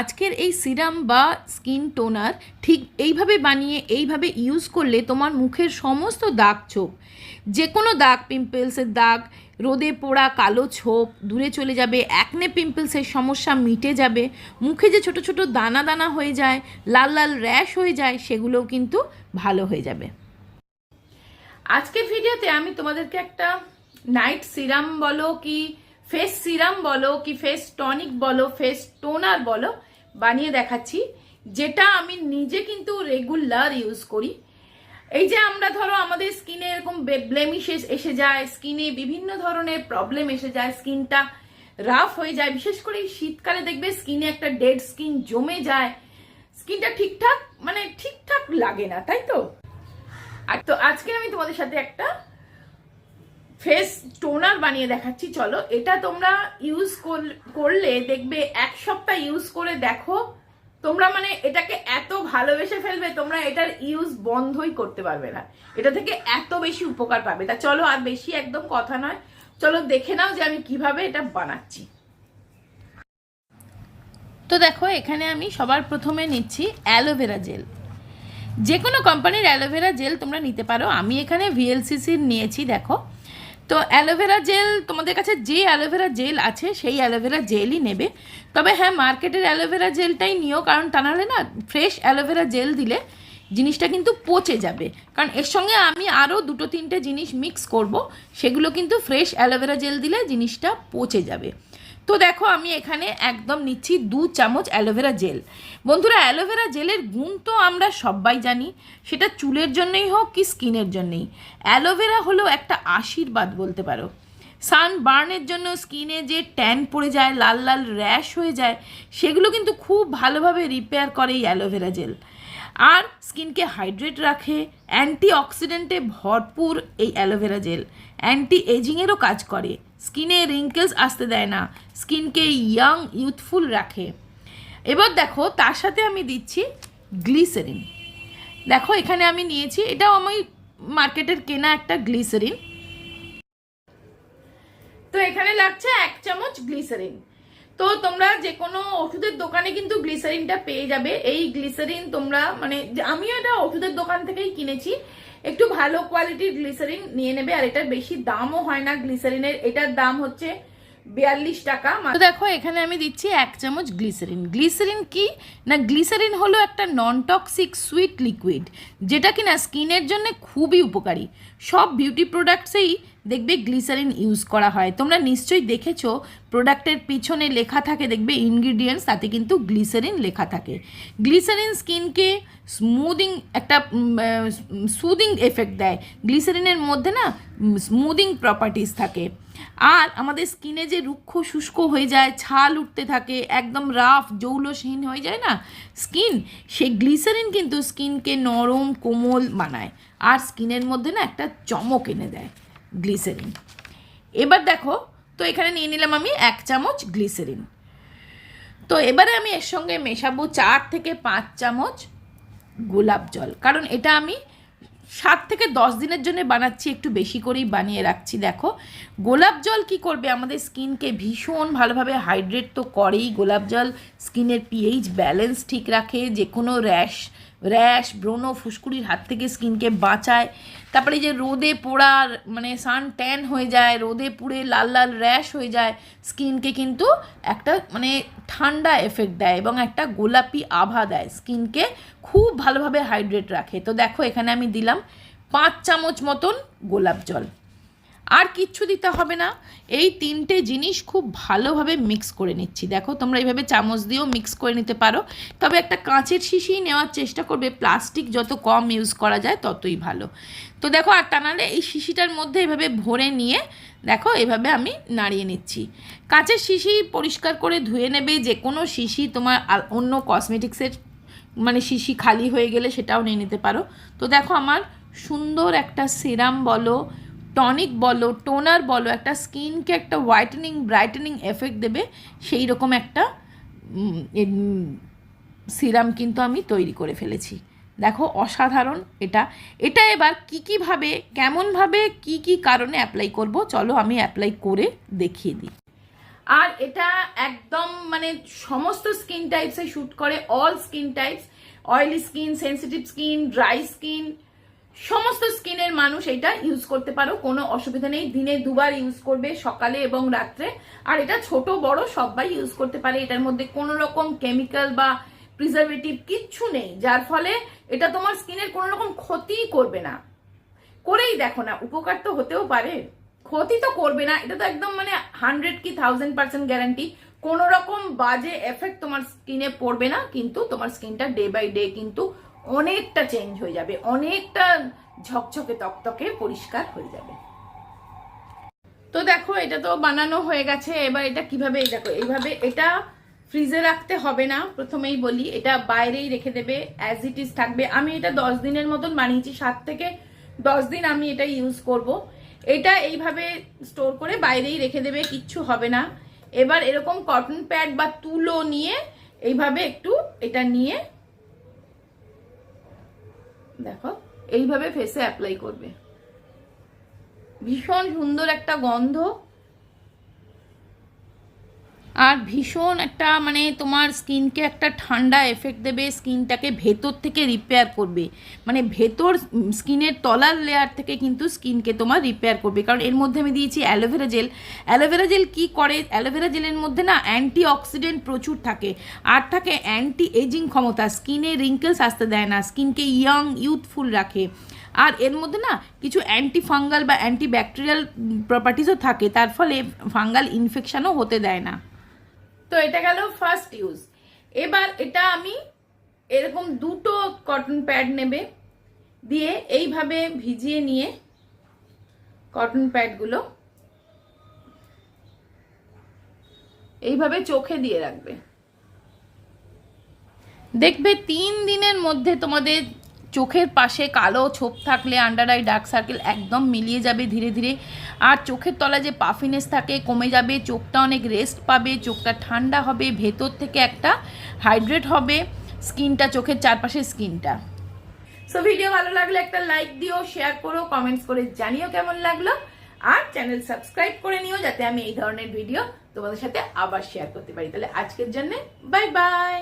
আজকের এই সিরাম বা স্কিন টোনার ঠিক এইভাবে বানিয়ে, এইভাবে ইউজ করলে তোমার মুখের সমস্ত দাগ ছোপ যে কোনো দাগ পিম্পলসের দাগ, রোদে পোড়া কালো ছোপ, দূরে চলে যাবে অ্যাকনে পিম্পলসের সমস্যা মিটে যাবে, মুখে যে ছোট ছোট দানা দানা হয়ে যায়, লাল লাল র্যাশ হয়ে যায়, সেগুলোও কিন্তু ভালো হয়ে যাবে। আজকের ভিডিওতে আমি তোমাদেরকে একটা নাইট সিরাম বলো কি ফেস সিরাম বলো কি ফেস টনিক বলো, ফেস টোনার বলো, বানিয়ে দেখাচ্ছি। যেটা আমি নিজে কিন্তু রেগুলার ইউজ করি। এই যে আমরা ধরো আমাদের স্কিনে এরকম ব্লেমিশ এসে যায়, স্কিনে বিভিন্ন ধরনের প্রবলেম এসে যায়, স্কিনটা রাফ হয়ে যায়। বিশেষ করে এই শীতকালে দেখবে স্কিনে একটা ডেড স্কিন জমে যায়। স্কিনটা ঠিকঠাক মানে ঠিকঠাক লাগে না, তাই তো? আর তো আজকে আমি তোমাদের সাথে একটা ফেস টোনার বানিয়ে দেখাচ্ছি, চলো। এটা তোমরা ইউজ করলে দেখবে এক সপ্তাহ ইউজ করে দেখো, তোমরা মানে এটাকে এত ভালোবেসে ফেলবে, তোমরা এটার ইউজ বন্ধই করতে পারবে না। এটা থেকে এত বেশি উপকার পাবে। তা চলো, আর বেশি একদম কথা নয়। চলো, দেখে নাও যে আমি কীভাবে এটা বানাচ্ছি। তো দেখো, এখানে আমি সবার প্রথমে নিচ্ছি অ্যালোভেরা জেল। যে কোনো কোম্পানির অ্যালোভেরা জেল তোমরা নিতে পারো। আমি এখানে ভিএলসিসির নিয়েছি, দেখো। তো অ্যালোভেরা জেল, তোমাদের কাছে যে অ্যালোভেরা জেল আছে, সেই অ্যালোভেরা জেলই নেবে। তবে হ্যাঁ মার্কেটের অ্যালোভেরা জেলটাই নিও, কারণ তা নাহলে না ফ্রেশ অ্যালোভেরা জেল দিলে জিনিসটা কিন্তু পচে যাবে। কারণ এর সঙ্গে আমি আরও দুটো তিনটে জিনিস মিক্স করব, সেগুলো কিন্তু ফ্রেশ অ্যালোভেরা জেল দিলে জিনিসটা পচে যাবে। তো দেখো, আমি এখানে একদম নিচ্ছি দু চামচ অ্যালোভেরা জেল। বন্ধুরা, অ্যালোভেরা জেলের গুণ তো আমরা সবাই জানি। সেটা চুলের জন্যই হোক কি স্কিনের জন্যই। অ্যালোভেরা হলো একটা আশীর্বাদ বলতে পারো। সান বার্নের জন্য স্কিনে যে ট্যান পড়ে যায়, লাল লাল র্যাশ হয়ে যায়, সেগুলো কিন্তু খুব ভালোভাবে রিপেয়ার করে এই অ্যালোভেরা জেল। আর স্কিনকে হাইড্রেট রাখে অ্যান্টি অক্সিডেন্টে ভরপুর এই অ্যালোভেরা জেল। অ্যান্টি এজিংয়েরও কাজ করে। স্কিনে রিঙ্কেলস আসতে দেয় না। স্কিনকে ইয়াং, ইউথফুল রাখে। এবার দেখো, তার সাথে আমি দিচ্ছি গ্লিসারিন। দেখো, এখানে আমি নিয়েছি, এটাও আমি মার্কেটের কেনা একটা গ্লিসারিন। তো এখানে লাগছে এক চামচ গ্লিসারিন। তো তোমরা যে কোনো ওষুধের দোকানে কিন্তু গ্লিসারিনটা পেয়ে যাবে। এই গ্লিসারিন তোমরা মানে আমিও এটা ওষুধের দোকান থেকেই কিনেছি। একটু ভালো কোয়ালিটির গ্লিসারিন নিয়ে নেবে, আর এটার বেশি দামও হয় না গ্লিসারিনের। এটার দাম হচ্ছে বিয়াল্লিশ টাকা। তো দেখো, এখানে আমি দিচ্ছি এক চামচ গ্লিসারিন। গ্লিসারিন কি? না, গ্লিসারিন হলো একটা নন টক্সিক সুইট লিকুইড যেটা কিনা স্কিনের জন্য খুবই উপকারী। সব বিউটি প্রোডাক্টসেই দেখবে গ্লিসারিন ইউজ করা হয়। তোমরা নিশ্চয়ই দেখেছ প্রোডাক্টের পিছনে লেখা থাকে, দেখবে ইনগ্রিডিয়েন্টস তাতে কিন্তু গ্লিসারিন লেখা থাকে। গ্লিসারিন স্কিনকে স্মুদিং একটা সুদিং এফেক্ট দেয়। গ্লিসারিনের মধ্যে না স্মুদিং প্রপার্টিস থাকে। আর আমাদের স্কিনে যে রুক্ষ শুষ্ক হয়ে যায়, ছাল উঠতে থাকে, একদম রাফ জৌলসহীন হয়ে যায় না স্কিন সেই গ্লিসারিন কিন্তু স্কিনকে নরম, কোমল বানায়। আর স্কিনের মধ্যে না একটা চমক এনে দেয়। গ্লিসারিন। এবার দেখো, তো এখানে নিয়ে নিলাম আমি এক চামচ গ্লিসেরিন। তো এবারে আমি এর সঙ্গে মেশাবো চার থেকে পাঁচ চামচ গোলাপ জল। কারণ এটা আমি সাত থেকে দশ দিনের জন্য বানাচ্ছি, একটু বেশি করেই বানিয়ে রাখছি, দেখো। গোলাপ জল কি করবে? আমাদের স্কিনকে ভীষণ ভালোভাবে হাইড্রেট তো করেই। গোলাপ জল স্কিনের পিএইচ ব্যালেন্স ঠিক রাখে, যে কোনো র্যাশ র্যাশ ব্রণ, ফুসকুড়ির হাত থেকে স্কিনকে বাঁচায়। তারপরে যে রোদে পোড়ার মানে সান ট্যান হয়ে যায়, রোদে পুড়ে লাল লাল র্যাশ হয়ে যায়, স্কিনকে কিন্তু একটা মানে ঠান্ডা এফেক্ট দেয় এবং একটা গোলাপি আভা দেয় স্কিনকে খুব ভালোভাবে হাইড্রেট রাখে। তো দেখো এখানে আমি দিলাম পাঁচ চামচ মতন গোলাপ জল। আর কিচ্ছু দিতে হবে না। এই তিনটে জিনিস খুব ভালোভাবে মিক্স করে নিচ্ছি। দেখো, তোমরা এইভাবে চামচ দিয়েও মিক্স করে নিতে পারো। তবে একটা কাঁচের শিশি নেওয়ার চেষ্টা করবে। প্লাস্টিক যত কম ইউজ করা যায়, ততই ভালো। তো দেখো, আর তা নাহলে এই শিশিটার মধ্যে এভাবে ভরে নিয়ে, দেখো, এভাবে আমি নাড়িয়ে নিচ্ছি। কাঁচের শিশি পরিষ্কার করে ধুয়ে নেবে। যে কোনো শিশি তোমার অন্য কসমেটিক্সের মানে শিশি খালি হয়ে গেলে সেটাও নিয়ে নিতে পারো। তো দেখো, আমার সুন্দর একটা সিরাম বলো টনিক বলো টোনার বলো, একটা স্কিনকে একটা হোয়াইটেনিং ব্রাইটেনিং এফেক্ট দেবে সেই রকম একটা সিরাম কিন্তু আমি তৈরি করে ফেলেছি। দেখো, অসাধারণ এটা। এটা এবার কী কীভাবে কেমনভাবে কি কি কারণে অ্যাপ্লাই করব, চলো আমি অ্যাপ্লাই করে দেখিয়ে দিই। আর এটা একদম মানে সমস্ত স্কিন টাইপসে শ্যুট করে all skin types oily skin sensitive skin dry skin সমস্ত স্কিনের মানুষ এটা ইউজ করতে পারো, কোনো অসুবিধা নেই। দিনে দুবার ইউজ করবে সকালে এবং রাত্রে। আর এটা ছোট, বড় সবাই ইউজ করতে পারে। এটার মধ্যে কোনো রকম কেমিক্যাল বা প্রিজারভেটিভ কিচ্ছু নেই। যার ফলে এটা তোমার স্কিনের কোনো রকম ক্ষতি করবে না। করেই দেখো না, উপকার তো হতেও পারে। ক্ষতি তো করবে না। এটা তো একদম মানে হান্ড্রেড কি থাউজেন্ড পার্সেন্ট গ্যারান্টি কোন রকম বাজে এফেক্ট তোমার স্কিনে পড়বে না, কিন্তু তোমার স্কিনটা ডে বাই ডে কিন্তু অনেকটা চেঞ্জ হয়ে যাবে, অনেকটা ঝকঝকে তকতকে পরিষ্কার হয়ে যাবে। তো দেখো, এটা তো বানানো হয়ে গেছে, এবার এটা কীভাবে দেখো, এইভাবে এটা ফ্রিজে রাখতে হবে না, প্রথমেই বলি, এটা বাইরেই রেখে দেবে অ্যাজ ইট ইজ থাকবে। আমি এটা দশ দিনের মতন বানিয়েছি, সাত থেকে দশ দিন আমি এটা ইউজ করব। এটা এইভাবে স্টোর করে বাইরেই রেখে দেবে, কিচ্ছু হবে না। এবার এরকম কটন প্যাড বা তুলো নিয়ে এইভাবে একটু এটা নিয়ে দেখো এইভাবে ফেসে অ্যাপ্লাই করবে। ভীষণ সুন্দর একটা গন্ধ। আর ভীষণ একটা মানে তোমার স্কিনকে একটা ঠান্ডা এফেক্ট দেবে, স্কিনটাকে ভেতর থেকে রিপেয়ার করবে। মানে ভেতর স্কিনের তলার লেয়ার থেকে কিন্তু স্কিনকে তোমার রিপেয়ার করবে। কারণ এর মধ্যে আমি দিয়েছি aloe vera gel aloe vera gel কী করে? অ্যালোভেরা জেলের মধ্যে না অ্যান্টি অক্সিডেন্ট প্রচুর থাকে। আর থাকে অ্যান্টি এজিং ক্ষমতা। স্কিনে রিঙ্কেলস আসতে দেয় না। স্কিনকে ইয়াং ইউথফুল রাখে। আর এর মধ্যে না কিছু অ্যান্টি ফাঙ্গাল বা অ্যান্টি ব্যাকটেরিয়াল প্রপার্টিসও থাকে। তার ফলে ফাঙ্গাল ইনফেকশনও হতে দেয় না। তো এটা গেল ফার্স্ট ইউজ এবার এটা আমি এরকম দুটো কটন প্যাড নেবে, দিয়ে এইভাবে ভিজিয়ে নিয়ে কটন প্যাডগুলো এইভাবে চোখে দিয়ে রাখবে। দেখবে তিন দিনের মধ্যে তোমাদের চোখের পাশে কালো ছোপ থাকলে আন্ডার আই ডার্ক সার্কেল একদম মিলিয়ে যাবে ধীরে ধীরে। আর চোখের তলায় যে পাফিনেস থাকে, কমে যাবে, চোখটা অনেক রেস্ট পাবে, চোখটা ঠান্ডা হবে, ভেতর থেকে একটা হাইড্রেট হবে স্কিনটা চোখের চারপাশে স্কিনটা সো ভিডিও ভালো লাগলে একটা লাইক দিও শেয়ার করো কমেন্টস করে জানিও কেমন লাগল। আর চ্যানেল সাবস্ক্রাইব করে নিও, যাতে আমি এই ধরনের ভিডিও তোমাদের সাথে আবার শেয়ার করতে পারি। তাহলে আজকের জন্য বাই বাই